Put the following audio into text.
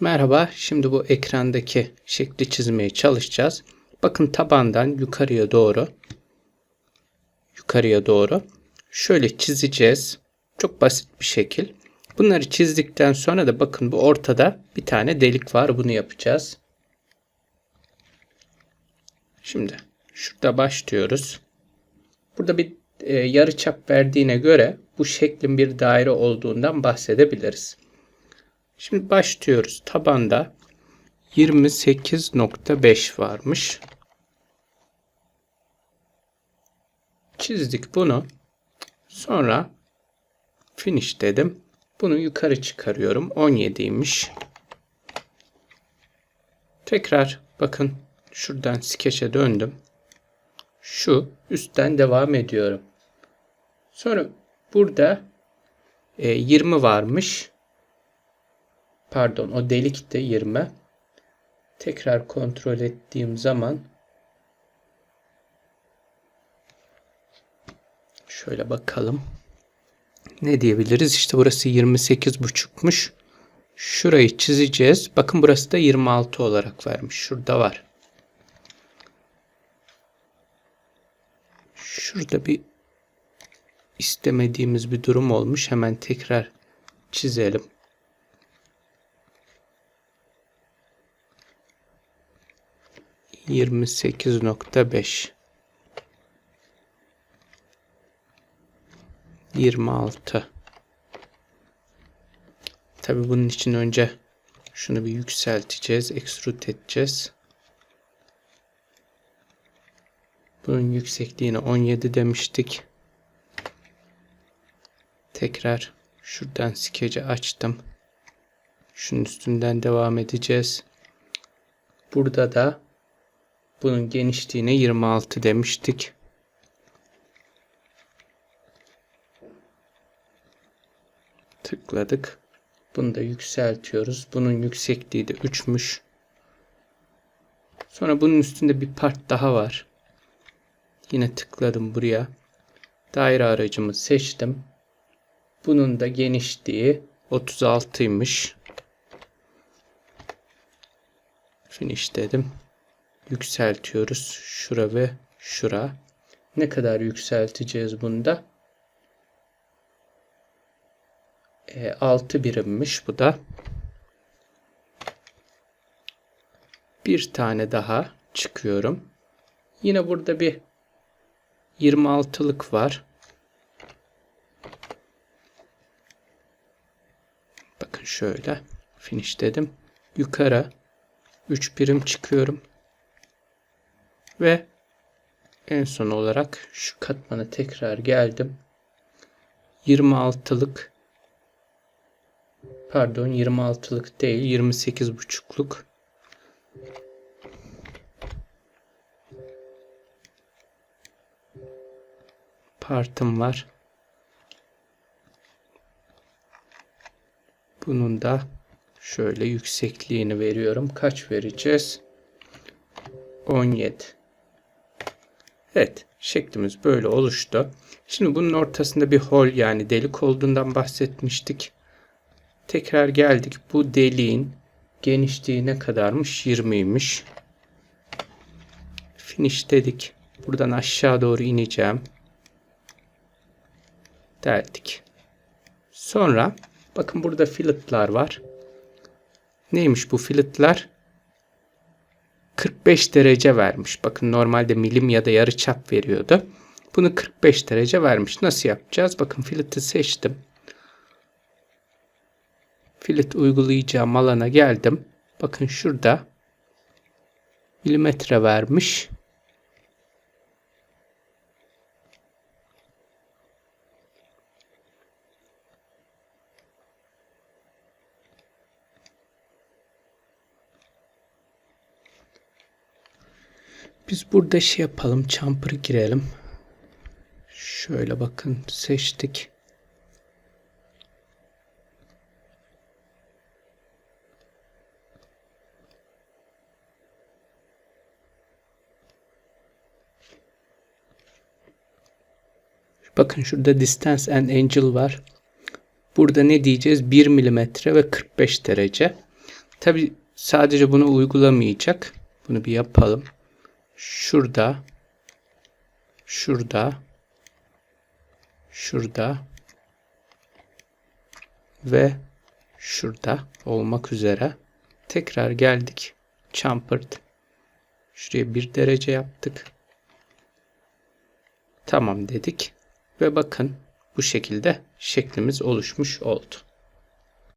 Merhaba, şimdi bu ekrandaki şekli çizmeye çalışacağız. Bakın tabandan yukarıya doğru, yukarıya doğru şöyle çizeceğiz. Çok basit bir şekil. Bunları çizdikten sonra da bakın bu ortada bir tane delik var. Bunu yapacağız. Şimdi şurada başlıyoruz. Burada bir e, yarı çap verdiğine göre bu şeklin bir daire olduğundan bahsedebiliriz. Şimdi başlıyoruz. Tabanda 28.5 varmış. Çizdik bunu. Sonra finish dedim. Bunu yukarı çıkarıyorum. 17'ymiş. Tekrar bakın şuradan skeçe döndüm. Şu üstten devam ediyorum. Sonra burada e, 20 varmış. Pardon o delik de 20. Tekrar kontrol ettiğim zaman şöyle bakalım. Ne diyebiliriz? İşte burası 28,5'muş. Şurayı çizeceğiz. Bakın burası da 26 olarak vermiş. Şurada var. Şurada bir istemediğimiz bir durum olmuş. Hemen tekrar çizelim. Yirmi sekiz nokta beş. Yirmi altı. Tabi bunun için önce şunu bir yükselteceğiz. Extrude edeceğiz. Bunun yüksekliğini 17 demiştik. Tekrar şuradan skeci açtım. Şunun üstünden devam edeceğiz. Burada da bunun genişliğine 26 demiştik. Tıkladık. Bunu da yükseltiyoruz. Bunun yüksekliği de 3'müş. Sonra bunun üstünde bir part daha var. Yine tıkladım buraya. Daire aracımı seçtim. Bunun da genişliği 36'ymış. Finish dedim. Yükseltiyoruz. Şura ve şura. Ne kadar yükselteceğiz bunda? E, 6 birimmiş bu da. Bir tane daha çıkıyorum. Yine burada bir 26'lık var. Bakın şöyle finish dedim. Yukarı 3 birim çıkıyorum. Ve en son olarak şu katmana tekrar geldim. 26'lık pardon 26'lık değil 28,5'luk partım var. Bunun da şöyle yüksekliğini veriyorum. Kaç vereceğiz? 17. Evet. Şeklimiz böyle oluştu. Şimdi bunun ortasında bir hol yani delik olduğundan bahsetmiştik. Tekrar geldik. Bu deliğin genişliği ne kadarmış? 20'ymiş. Finish dedik. Buradan aşağı doğru ineceğim. Deldik. Sonra bakın burada filletler var. Neymiş bu filletler? 45 derece vermiş. Bakın normalde milim ya da yarı çap veriyordu. Bunu 45 derece vermiş. Nasıl yapacağız? Bakın filleti seçtim. Fillet uygulayacağım alana geldim. Bakın şurada milimetre vermiş. Biz burada şey yapalım. Çampır girelim. Şöyle bakın seçtik. Bakın şurada distance and angle var. Burada ne diyeceğiz? 1 milimetre ve 45 derece. Tabi sadece bunu uygulamayacak. Bunu bir yapalım. Şurada şurada şurada ve şurada olmak üzere tekrar geldik. Chamfered. Şuraya bir derece yaptık. Tamam dedik. Ve bakın bu şekilde şeklimiz oluşmuş oldu.